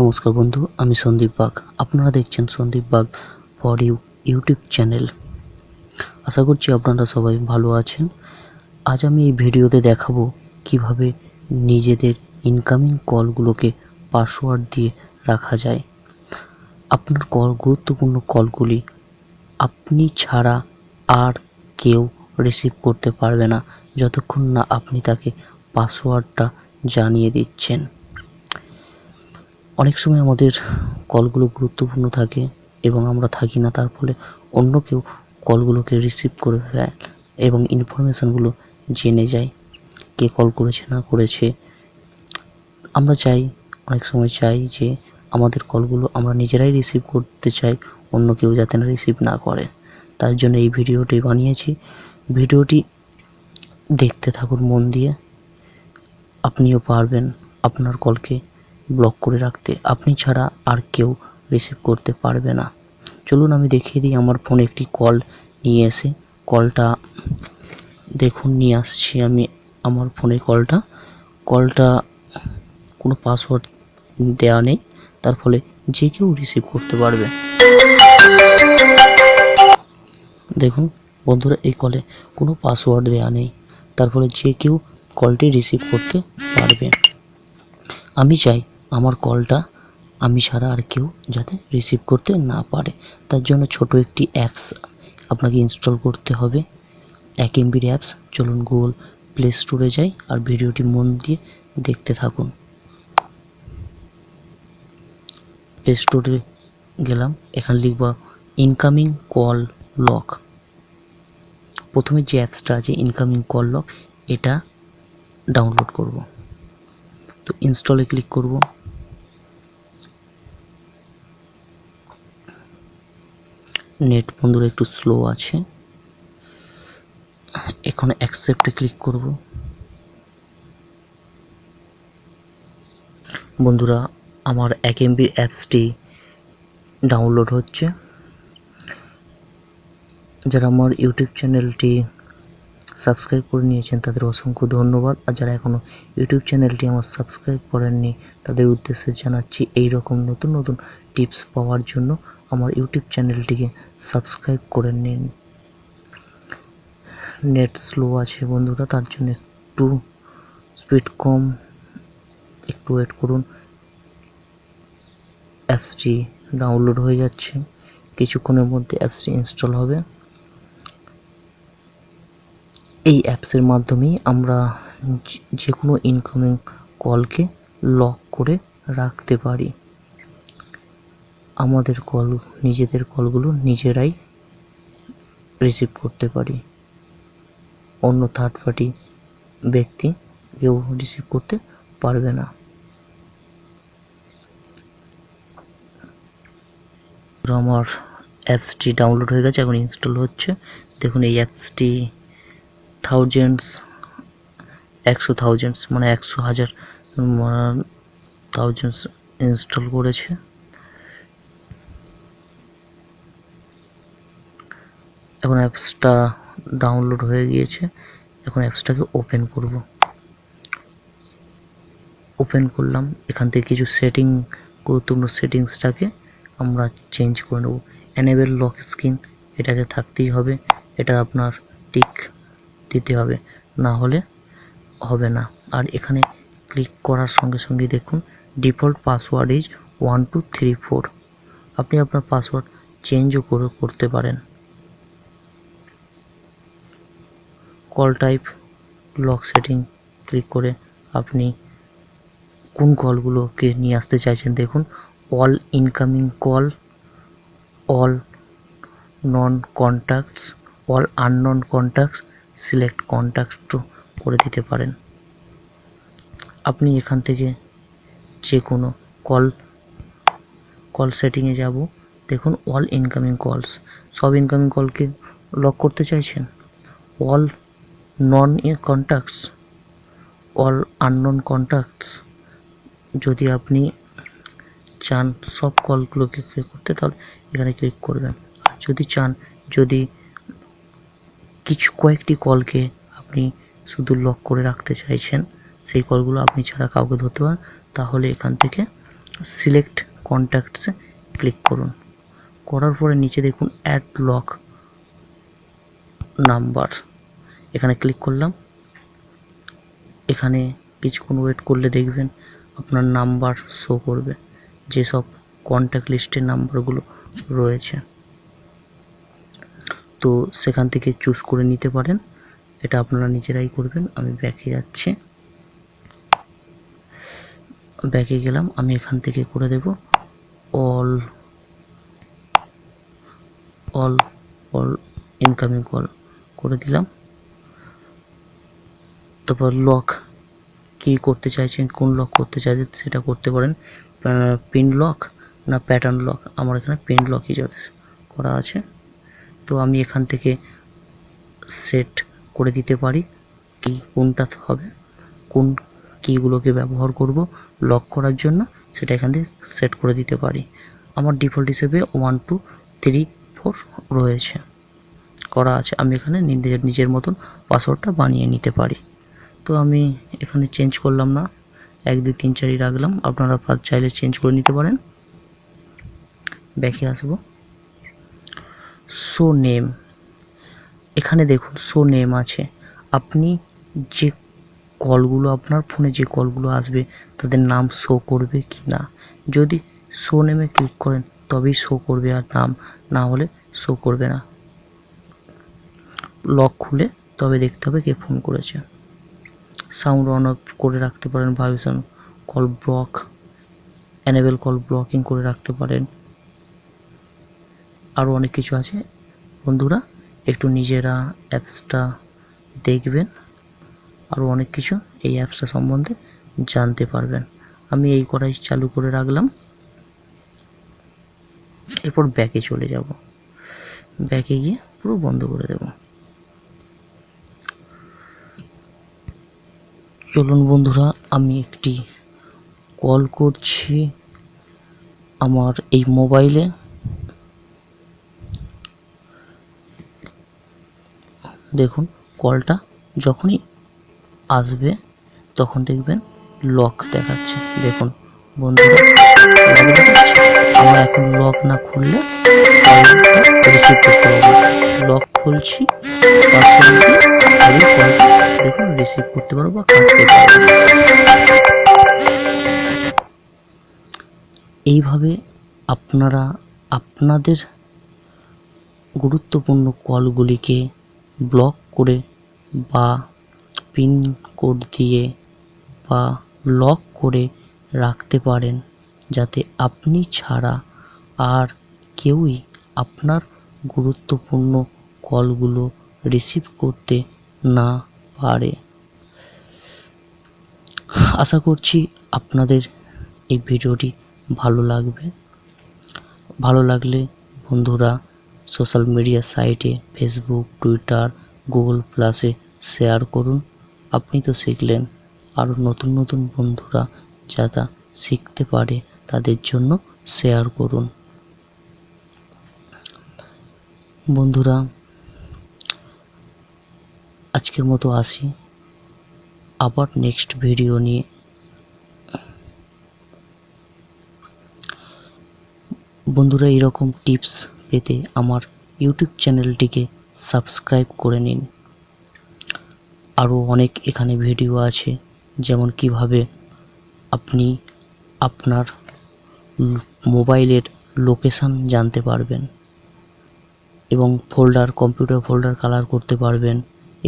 নমস্কার বন্ধু, আমি সন্দীপ বাগ। আপনারা দেখছেন Sandip Bag for you YouTube channel আশা করছি আপনারা সবাই ভালো আছেন। আজ আমি এই ভিডিওতে দেখাবো কীভাবে নিজেদের ইনকামিং কলগুলোকে পাসওয়ার্ড দিয়ে রাখা যায়। আপনার কল গুরুত্বপূর্ণ কলগুলি আপনি ছাড়া আর কেউ রিসিভ করতে পারবে না, যতক্ষণ না আপনি তাকে পাসওয়ার্ডটা জানিয়ে দিচ্ছেন। অনেক সময় আমাদের কলগুলো গুরুত্বপূর্ণ থাকে এবং আমরা থাকি না, তার ফলে অন্য কেউ কলগুলোকে রিসিভ করে ফেলে এবং ইনফরমেশানগুলো জেনে যায়, কে কল করেছে, না করেছে। আমরা চাই, অনেক সময় চাই যে আমাদের কলগুলো আমরা নিজেরাই রিসিভ করতে চাই, অন্য কেউ যাতে না রিসিভ না করে। তার জন্য এই ভিডিওটি বানিয়েছি। ভিডিওটি দেখতে থাকুন মন দিয়ে। আপনিও পারবেন আপনার কলকে ব্লক করে রাখতে আপনি ছাড়া আর কেউ রিসিভ করতে পারবে না। চলুন আমি দেখিয়ে দিই, আমার ফোনে একটি কল নিয়ে এসে কলটা দেখুন, নিয়ে আসছি আমি আমার ফোনে কলটা কলটা কোনো পাসওয়ার্ড দেওয়া নেই, তার ফলে যে কেউ রিসিভ করতে পারবে। দেখুন বন্ধুরা, এই কলে কোনো পাসওয়ার্ড দেওয়া নেই, তার ফলে যে কেউ কলটি রিসিভ করতে পারবে। আমি চাই আমার কলটা আমি ছাড়া আর কেউ যাতে রিসিভ করতে না পারে। তার জন্য ছোট একটি অ্যাপস আপনাকে ইনস্টল করতে হবে। এক এমবির অ্যাপস চলুন গুগল প্লে স্টোরে যাই আর ভিডিওটি মন দিয়ে দেখতে থাকুন। প্লে স্টোরে গেলাম, এখানে লিখব ইনকামিং কল লক প্রথমে যে অ্যাপসটা আছে ইনকামিং কল লক এটা ডাউনলোড করব। তো ইনস্টলে ক্লিক করব। নেট বন্ধুরা একটু স্লো আছে। এখন অ্যাকসেপ্টে ক্লিক করব। বন্ধুরা, আমার এক এমবি অ্যাপসটি ডাউনলোড হচ্ছে। যারা আমার ইউটিউব চ্যানেলটি সাবস্ক্রাইব করে নিয়েছেন, তাদের অসংখ্য ধন্যবাদ। আর যারা এখনও ইউটিউব চ্যানেলটি আমার সাবস্ক্রাইব করেননি, তাদের উদ্দেশ্যে জানাচ্ছি এই রকম নতুন নতুন টিপস পাওয়ার জন্য আমার ইউটিউব চ্যানেলটিকে সাবস্ক্রাইব করে নিন। নেট স্লো আছে বন্ধুরা, তার জন্য একটু স্পিড কম। একটু ওয়েট করুন। অ্যাপসটি ডাউনলোড হয়ে যাচ্ছে। কিছুক্ষণের মধ্যে অ্যাপসটি ইনস্টল হবে। অ্যাপসের মাধ্যমেই আমরা যে কোনো ইনকামিং কলকে লক করে রাখতে পারি। আমাদের কল নিজেদের কলগুলো নিজেরাই রিসিভ করতে পারি। অন্য থার্ড পার্টি ব্যক্তি কেউ রিসিভ করতে পারবে না। আমার অ্যাপসটি ডাউনলোড হয়ে গেছে, এখন ইনস্টল হচ্ছে। দেখুন, এই অ্যাপসটি থাউজেন্ডস একশো থাউজেন্ডস মানে একশো হাজার থাউজেন্ডস ইনস্টল করেছে। এখন অ্যাপসটা ডাউনলোড হয়ে গিয়েছে। এখন অ্যাপসটাকে ওপেন করব। ওপেন করলাম। এখান থেকে কিছু সেটিং গুরুত্বপূর্ণ সেটিংসটাকে আমরা চেঞ্জ করে নেব। এনেবেল লক স্ক্রিন এটাকে থাকতেই হবে। এটা আপনার টিক দিতে হবে, না হলে হবে না। আর এখানে ক্লিক করার সঙ্গে সঙ্গে দেখুন default password is one two three four আপনি আপনার পাসওয়ার্ড চেঞ্জও করে করতে পারেন। Call type lock setting click করে আপনি কোন কলগুলোকে নিয়ে আসতে চাইছেন দেখুন all incoming call all known contacts all unknown contacts select contact করে দিতে পারেন। আপনি এখান থেকে যে কোনো কল কল সেটিংয়ে যাব। দেখুন অল ইনকামিং কলস সব ইনকামিং কলকে লক করতে চাইছেন? All known contacts all unknown contacts যদি আপনি চান সব কলগুলোকে ক্লিক করতে, তাহলে এখানে ক্লিক করবেন। যদি চান, যদি কিছু কয়েকটি কলকে আপনি শুধু লক করে রাখতে চাইছেন, সেই কলগুলো আপনি ছাড়া কাউকে ধরতে পারেন তাহলে এখান থেকে সিলেক্ট কন্ট্যাক্টসে ক্লিক করুন। করার পরে নিচে দেখুন অ্যাড লক নাম্বার এখানে ক্লিক করলাম। এখানে কিছুক্ষণ ওয়েট করলে দেখবেন আপনার নাম্বার শো করবে। যেসব কন্ট্যাক্ট লিস্টের নাম্বারগুলো রয়েছে। তো সেখান থেকে চুজ করে নিতে পারেন। এটা আপনারা নিজেরাই করবেন। আমি ব্যাকে যাচ্ছি। ব্যাকে গেলাম। আমি এখান থেকে করে দেব। All all all incoming call করে দিলাম। তারপর লক কি করতে চাইছেন, কোন লক করতে চাইছেন সেটা করতে পারেন। পিন লক না প্যাটার্ন লক আমার এখানে পিন লকই যথেষ্ট করা আছে। তো আমি এখান থেকে সেট করে দিতে পারি। কি কোনটা হবে, কোন কীগুলোকে ব্যবহার করব লক করার জন্য, সেটা এখান থেকে সেট করে দিতে পারি। আমার ডিফল্ট হিসেবে ওয়ান টু থ্রি ফোর রয়েছে। করা আছে। আমি এখানে নিজের নিজের মতন পাসওয়ার্ডটা বানিয়ে নিতে পারি। তো আমি এখানে চেঞ্জ করলাম না। এক, দুই, তিন, চারই রাখলাম। আপনারা চাইলে চেঞ্জ করে নিতে পারেন। ব্যাকে আসব। শো নেম এখানে দেখুন শো নেম আছে। আপনি যে কলগুলো, আপনার ফোনে যে কলগুলো আসবে, তাদের নাম শো করবে কি না? যদি শো নেমে ক্লিক করেন, তবেই শো করবে আর নাম না হলে শো করবে না। লক খুলে তবে দেখতে হবে কে ফোন করেছে। সাউন্ড অন অফ করে রাখতে পারেন vibration call block enable call blocking করে রাখতে পারেন। আরও অনেক কিছু আছে। বন্ধুরা, একটু নিজেরা অ্যাপসটা দেখবেন। আরও অনেক কিছু এই অ্যাপসটা সম্বন্ধে জানতে পারবেন। আমি এই করাই চালু করে রাখলাম। এরপর ব্যাকে চলে যাব। ব্যাকে গিয়ে পুরো বন্ধ করে দেব। চলুন বন্ধুরা, আমি একটি কল করছি আমার এই মোবাইলে দেখুন, কলটা যখনই আসবে, তখন দেখবেন লক দেখাচ্ছে। দেখুন, বন্ধুরা আমরা এখন লক না খুললে রিসিভ করতে হবে লক খুলছি দেখুন রিসিভ করতে পারব বা কাটতে পারব। এইভাবে আপনারা, আপনাদের গুরুত্বপূর্ণ কলগুলিকে ব্লক করে বা পিন কোড দিয়ে বা লক করে রাখতে পারেন যাতে আপনি ছাড়া আর কেউই আপনার গুরুত্বপূর্ণ কলগুলো রিসিভ করতে না পারে। আশা করছি আপনাদের এই ভিডিওটি ভালো লাগবে। ভালো লাগলে বন্ধুরা সোশ্যাল মিডিয়া সাইটে ফেসবুক, টুইটার, গুগল প্লাসে শেয়ার করুন। আপনি তো শিখলেন আরও নতুন নতুন বন্ধুরা যারা শিখতে পারে তাদের জন্য শেয়ার করুন। বন্ধুরা, আজকের মতো আসি। আবার নেক্সট ভিডিও নিয়ে। বন্ধুরা, এরকম টিপস পেতে আমার ইউটিউব চ্যানেলটিকে সাবস্ক্রাইব করে নিন। আরও অনেক এখানে ভিডিও আছে, যেমন কীভাবে আপনি আপনার মোবাইলের লোকেশান জানতে পারবেন এবং ফোল্ডার কম্পিউটার ফোল্ডার কালার করতে পারবেন।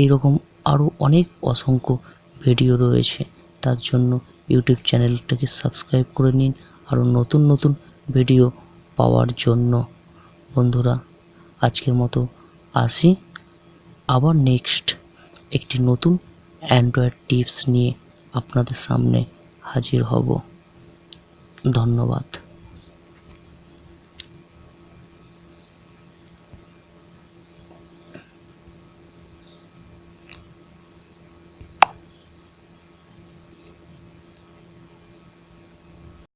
এই রকম আরও অনেক অসংখ্য ভিডিও রয়েছে, তার জন্য ইউটিউব চ্যানেলটাকে সাবস্ক্রাইব করে নিন। আরও নতুন নতুন ভিডিও পাওয়ার জন্য। বন্ধুরা, আজকের মতো আসি। আবার নেক্সট একটি নতুন অ্যান্ড্রয়েড টিপস নিয়ে আপনাদের সামনে হাজির হব। ধন্যবাদ।